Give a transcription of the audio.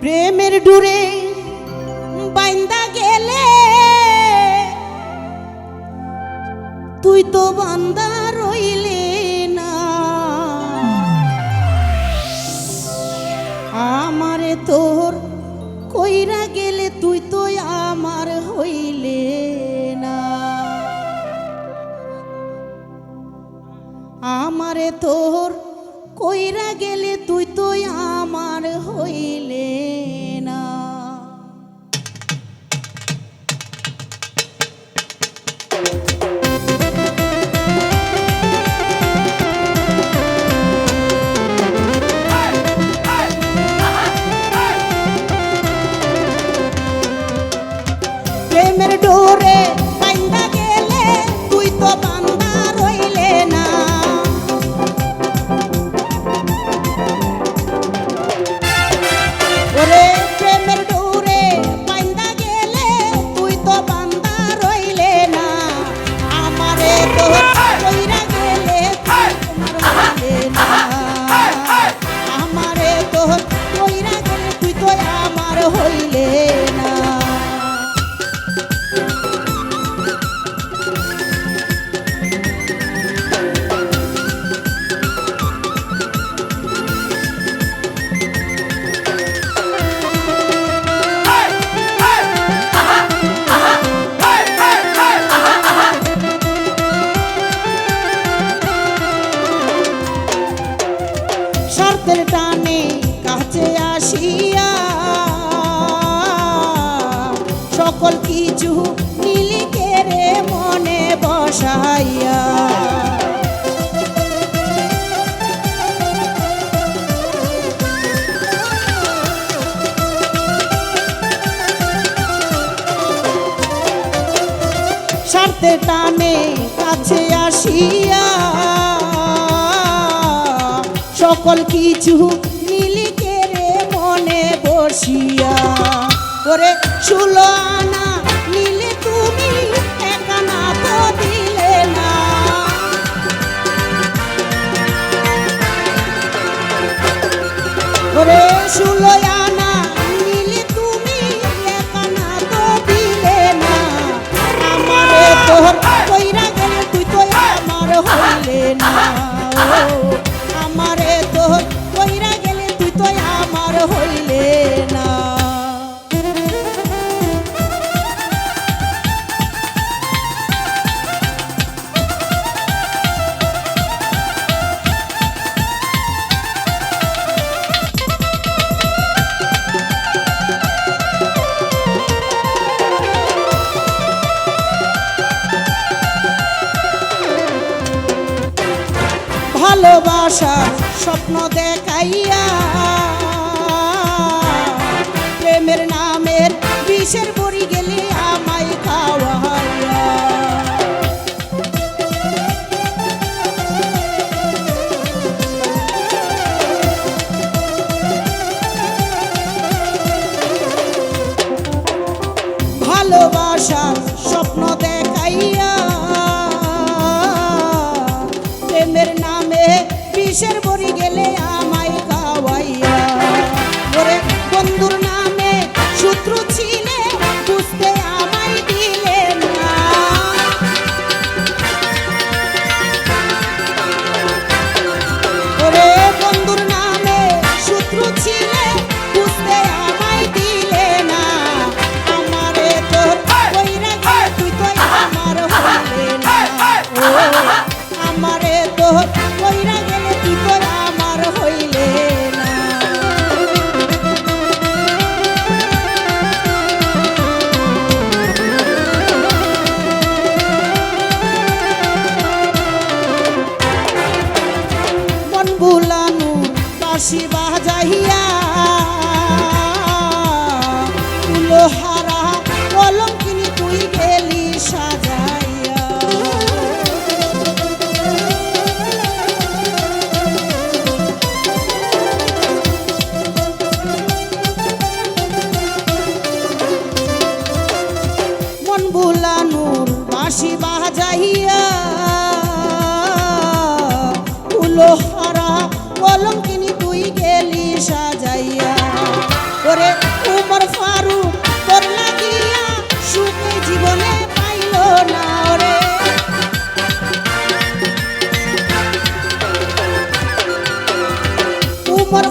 প্রেমের ডুরে বাইন্দা গেলে। তুই তো বান্দা রইলে না। আমারে তোর কইরা গেলে তুই তো আমার হইলে না। আমারে তোর কইরা গেলে তুই তো আমার হইলে। হইলে না। শর্তের টানে কাছে আসিয়া সকল কিছু নীলি কেড়ে মনে বসাইয়া। স্বার্থে টানে কাছে আসিয়া, সকল কিছু নীলি কেড়ে মনে বসিয়া। করে চুলো আনা নিলে তুমি একানা তো দিলে না। করে শুলো ভালোবাসার স্বপ্ন দেখাইয়া। প্রেমের নামের বিষের বড়ি হারা, কলঙ্কিনী তুই গেলি সাজাইয়া। ওরে উমর ফারুক, তোর লাগিয়া সুখে জীবনে পাইল না রে উমর